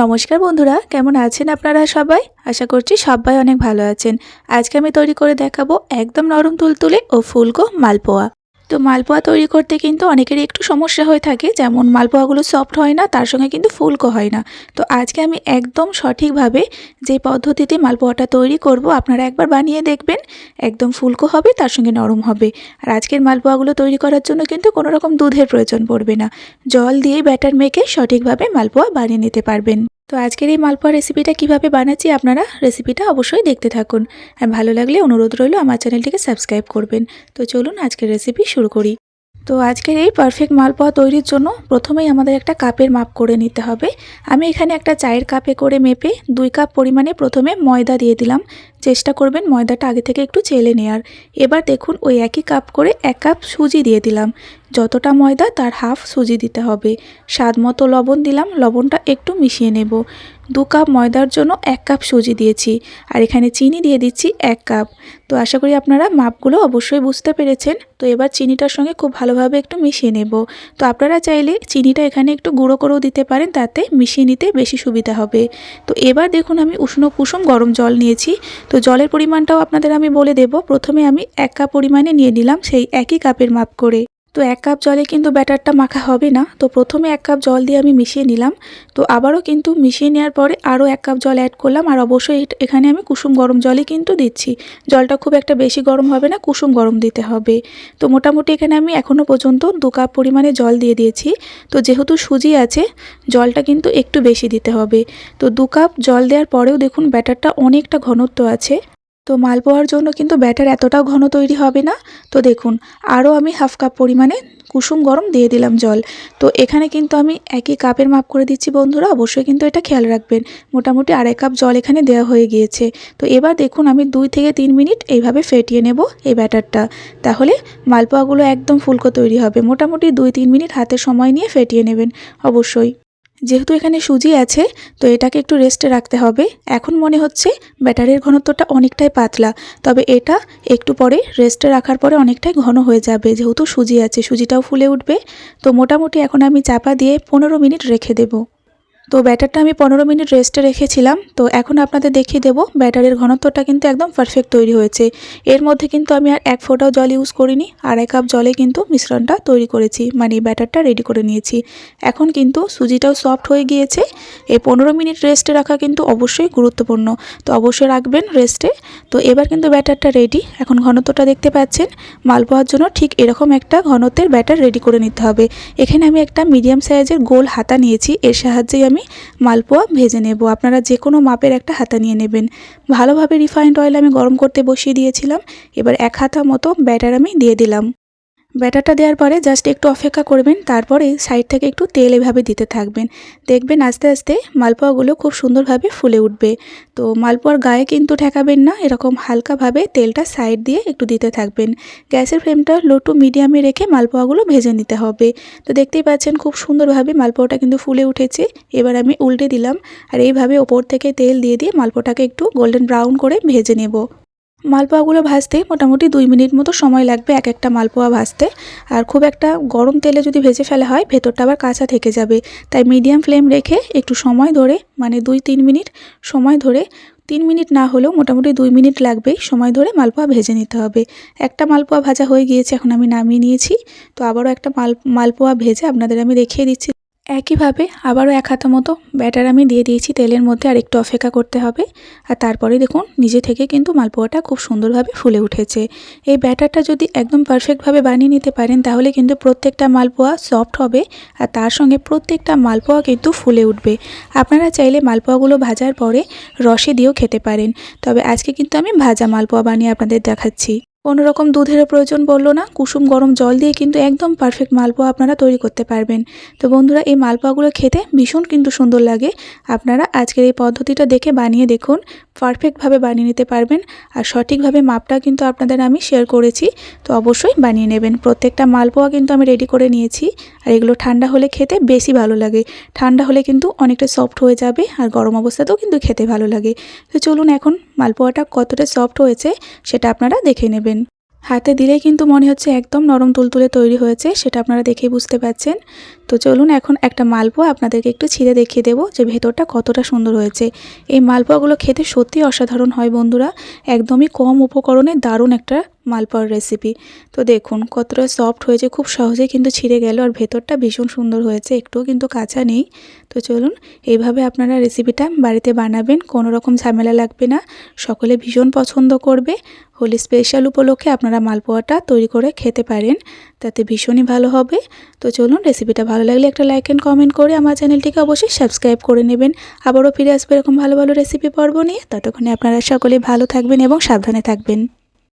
নমস্কার বন্ধুরা, কেমন আছেন আপনারা সবাই? আশা করছি সবাই অনেক ভালো আছেন। আজকে আমি তৈরি করে দেখাবো একদম নরম তুলতুলে ও ফুলকো মালপোয়া। তো মালপোয়া তৈরি করতে কিন্তু অনেকেরই একটু সমস্যা হয়ে থাকে। যেমন মালপোয়াগুলো সফট হয় না, তার সঙ্গে কিন্তু ফুলকো হয় না। তো আজকে আমি একদম সঠিকভাবে যে পদ্ধতিতে মালপোয়াটা তৈরি করব, আপনারা একবার বানিয়ে দেখবেন। একদম ফুলকো হবে, তার সঙ্গে নরম হবে। আর আজকের মালপোয়াগুলো তৈরি করার জন্য কিন্তু কোনো রকম দুধের প্রয়োজন পড়বে না। জল দিয়ে ব্যাটার মেখে সঠিকভাবে মালপোয়া বানিয়ে নিতে পারবেন। তো আজকের এই মালপোয়া রেসিপিটা কীভাবে বানাচ্ছি আপনারা রেসিপিটা অবশ্যই দেখতে থাকুন। আর ভালো লাগলে অনুরোধ রইল আমার চ্যানেলটিকে সাবস্ক্রাইব করবেন। তো চলুন আজকের রেসিপি শুরু করি। তো আজকের এই পারফেক্ট মালপোয়া তৈরির জন্য প্রথমেই আমাদের একটা কাপের মাপ করে নিতে হবে। আমি এখানে একটা চায়ের কাপে করে মেপে দুই কাপ পরিমাণে প্রথমে ময়দা দিয়ে দিলাম। চেষ্টা করবেন ময়দাটা আগে থেকে একটু চেলে নেওয়ার এবার দেখুন ওই একই কাপ করে এক কাপ সুজি দিয়ে দিলাম। যতটা ময়দা তার হাফ সুজি দিতে হবে। স্বাদ মতো লবণ দিলাম, লবণটা একটু মিশিয়ে নেব। দু কাপ ময়দার জন্য এক কাপ সুজি দিয়েছি আর এখানে চিনি দিয়ে দিচ্ছি এক কাপ। তো আশা করি আপনারা মাপগুলো অবশ্যই বুঝতে পেরেছেন। তো এবার চিনিটার সঙ্গে খুব ভালোভাবে একটু মিশিয়ে নেব। তো আপনারা চাইলে চিনিটা এখানে একটু গুঁড়ো করেও দিতে পারেন, তাতে মিশিয়ে নিতে বেশি সুবিধা হবে। তো এবার দেখুন আমি উষ্ণ কুসুম গরম জল নিয়েছি। তো জলের পরিমাণটাও আপনাদের আমি বলে দেব। প্রথমে আমি এক কাপ পরিমাণে নিয়ে নিলাম সেই একই কাপের মাপ করে। তো এক কাপ জলে কিন্তু ব্যাটারটা মাখা হবে না। তো প্রথমে এক কাপ জল দিয়ে আমি মিশিয়ে নিলাম। তো আবারও কিন্তু মিশিয়ে নেওয়ার পরে আরও এক কাপ জল অ্যাড করলাম। আর অবশ্যই এখানে আমি কুসুম গরম জলই কিন্তু দিচ্ছি। জলটা খুব একটা বেশি গরম হবে না, কুসুম গরম দিতে হবে। তো মোটামুটি এখানে আমি এখনও পর্যন্ত দু কাপ পরিমাণে জল দিয়ে দিয়েছি। তো যেহেতু সুজি আছে, জলটা কিন্তু একটু বেশি দিতে হবে। তো দু কাপ জল দেওয়ার পরেও দেখুন ব্যাটারটা অনেকটা ঘনত্ব আছে। তো মালপোয়ার জন্য কিন্তু ব্যাটার এতটাও ঘন তৈরি হবে না। তো দেখুন, আরও আমি হাফ কাপ পরিমাণে কুসুম গরম দিয়ে দিলাম জল। তো এখানে কিন্তু আমি একই কাপের মাপ করে দিচ্ছি বন্ধুরা, অবশ্যই কিন্তু এটা খেয়াল রাখবেন। মোটামুটি আড়াই কাপ জল এখানে দেওয়া হয়ে গিয়েছে। তো এবার দেখুন, আমি দুই থেকে তিন মিনিট এইভাবে ফেটিয়ে নেব এই ব্যাটারটা। তাহলে মালপোয়াগুলো একদম ফুলকো তৈরি হবে। মোটামুটি দুই তিন মিনিট হাতে সময় নিয়ে ফেটিয়ে নেবেন, অবশ্যই। যেহেতু এখানে সুজি আছে, তো এটাকে একটু রেস্টে রাখতে হবে। এখন মনে হচ্ছে ব্যাটারির ঘনত্বটা অনেকটাই পাতলা, তবে এটা একটু পরে রেস্টে রাখার পরে অনেকটাই ঘন হয়ে যাবে, যেহেতু সুজি আছে, সুজিটাও ফুলে উঠবে। তো মোটামুটি এখন আমি চাপা দিয়ে পনেরো মিনিট রেখে দেবো। তো ব্যাটারটা আমি পনেরো মিনিট রেস্টে রেখেছিলাম, তো এখন আপনাদের দেখিয়ে দেবো ব্যাটারের ঘনত্বটা কিন্তু একদম পারফেক্ট তৈরি হয়েছে। এর মধ্যে কিন্তু আমি আর এক ফোঁটাও জল ইউজ করিনি, আড়াই কাপ জলে কিন্তু মিশ্রণটা তৈরি করেছি মানে ব্যাটারটা রেডি করে নিয়েছি। এখন কিন্তু সুজিটাও সফট হয়ে গিয়েছে, এই পনেরো মিনিট রেস্টে রাখা কিন্তু অবশ্যই গুরুত্বপূর্ণ। তো অবশ্যই রাখবেন রেস্টে। তো এবার কিন্তু ব্যাটারটা রেডি এখন ঘনত্বটা দেখতে পাচ্ছেন, মাল মালপোয়ার জন্য ঠিক এরকম একটা ঘনত্বের ব্যাটার রেডি করে নিতে হবে। এখানে আমি একটা মিডিয়াম সাইজের গোল হাতা নিয়েছি, এর সাহায্যেই আমি মালপোয়া ভেজে নেব। আপনারা যে কোনো মাপের একটা হাতা নিয়ে নেবেন। ভালোভাবে রিফাইন্ড অয়েল আমি গরম করতে বসিয়ে দিয়েছিলাম। এবার এক হাতা মতো ব্যাটার আমি দিয়ে দিলাম। ব্যাটারটা দেওয়ার পরে জাস্ট একটু অপেক্ষা করবেন, তারপরে সাইড থেকে একটু তেল এভাবে দিতে থাকবেন। দেখবেন আস্তে আস্তে মালপোয়াগুলো খুব সুন্দরভাবে ফুলে উঠবে। তো মালপোয়ার গায়ে কিন্তু ঠেকাবেন না, এরকম হালকাভাবে তেলটা সাইড দিয়ে একটু দিতে থাকবেন। গ্যাসের ফ্লেমটা লো টু মিডিয়ামে রেখে মালপোয়াগুলো ভেজে নিতে হবে। তো দেখতেই পাচ্ছেন খুব সুন্দরভাবে মালপোয়াটা কিন্তু ফুলে উঠেছে। এবার আমি উল্টে দিলাম, আর এইভাবে ওপর থেকে তেল দিয়ে দিয়ে মালপোয়াটাকে একটু গোল্ডেন ব্রাউন করে ভেজে নেব। মালপোয়াগুলো ভাজতে মোটামুটি দুই মিনিট মতো সময় লাগবে এক একটা মালপোয়া ভাজতে। আর খুব একটা গরম তেলে যদি ভেজে ফেলা হয়, ভেতরটা আবার কাঁচা থেকে যাবে। তাই মিডিয়াম ফ্লেম রেখে একটু সময় ধরে মানে দুই তিন মিনিট সময় ধরে, তিন মিনিট না হলেও মোটামুটি দুই মিনিট লাগবেই সময় ধরে মালপোয়া ভেজে নিতে হবে। একটা মালপোয়া ভাজা হয়ে গিয়েছে, এখন আমি নামিয়ে নিয়েছি। তো আবারও একটা মাল, মালপোয়া ভেজে আপনাদের আমি দেখিয়ে দিচ্ছি। একইভাবে আবারও এক হাতা মতো ব্যাটার আমি দিয়ে দিয়েছি, তেলের মধ্যে আর একটু অপেক্ষা করতে হবে। আর তারপরে দেখুন, নিজে থেকে কিন্তু মালপোয়াটা খুব সুন্দরভাবে ফুলে উঠেছে। এই ব্যাটারটা যদি একদম পারফেক্টভাবে বানিয়ে নিতে পারেন, তাহলে কিন্তু প্রত্যেকটা মালপোয়া সফট হবে আর তার সঙ্গে প্রত্যেকটা মালপোয়া কিন্তু ফুলে উঠবে। আপনারা চাইলে মালপোয়াগুলো ভাজার পরে রসে দিয়েও খেতে পারেন। তবে আজকে কিন্তু আমি ভাজা মালপোয়া বানিয়ে আপনাদের দেখাচ্ছি। কোনো রকম দুধেরও প্রয়োজন পড়ল না, কুসুম গরম জল দিয়ে কিন্তু একদম পারফেক্ট মালপোয়া আপনারা তৈরি করতে পারবেন। তো বন্ধুরা, এই মালপোয়াগুলো খেতে ভীষণ কিন্তু সুন্দর লাগে। আপনারা আজকের এই পদ্ধতিটা দেখে বানিয়ে দেখুন। পারফেক্টভাবে বানিয়ে নিতে পারবেন। আর সঠিকভাবে মাপটা কিন্তু আপনাদের আমি শেয়ার করেছি। তো অবশ্যই বানিয়ে নেবেন। প্রত্যেকটা মালপোয়া কিন্তু আমি রেডি করে নিয়েছি। আর এগুলো ঠান্ডা হলে খেতে বেশি ভালো লাগে। ঠান্ডা হলে কিন্তু অনেকটা সফট হয়ে যাবে আর গরম অবস্থাতেও কিন্তু খেতে ভালো লাগে। তো চলুন এখন মালপোয়াটা কতটা সফট হয়েছে সেটা আপনারা দেখে নেবেন। হাতে দিলে কিন্তু মনে হচ্ছে একদম নরম তুলতুলে তৈরি হয়েছে, সেটা আপনারা দেখেই বুঝতে পারছেন। তো চলুন এখন একটা মালপোয়া আপনাদেরকে একটু ছিঁড়ে দেখিয়ে দেবো যে ভেতরটা কতটা সুন্দর হয়েছে। এই মালপোয়াগুলো খেতে সত্যি অসাধারণ হয় বন্ধুরা, একদমই কম উপকরণে দারুণ একটা মালপোয়ার রেসিপি তো দেখুন, কতটা সফট হয়েছে, খুব সহজেই কিন্তু ছিঁড়ে গেল আর ভেতরটা ভীষণ সুন্দর হয়েছে, একটুও কিন্তু কাঁচা নেই। তো চলুন, এইভাবে আপনারা রেসিপিটা বাড়িতে বানাবেন, কোনো রকম ঝামেলা লাগবে না। সকলে ভীষণ পছন্দ করবে। হোলি স্পেশাল উপলক্ষে আপনারা মালপোয়াটা তৈরি করে খেতে পারেন, তাতে ভীষণই ভালো হবে। তো চলুন রেসিপিটা ভালো লাগলে একটা লাইক অ্যান্ড কমেন্ট করে আমার চ্যানেলটিকে অবশ্যই সাবস্ক্রাইব করে নেবেন। আবারও ফিরে আসবে এরকম ভালো ভালো রেসিপি পর্ব নিয়ে। ততক্ষণে আপনারা সকলে ভালো থাকবেন এবং সাবধানে থাকবেন।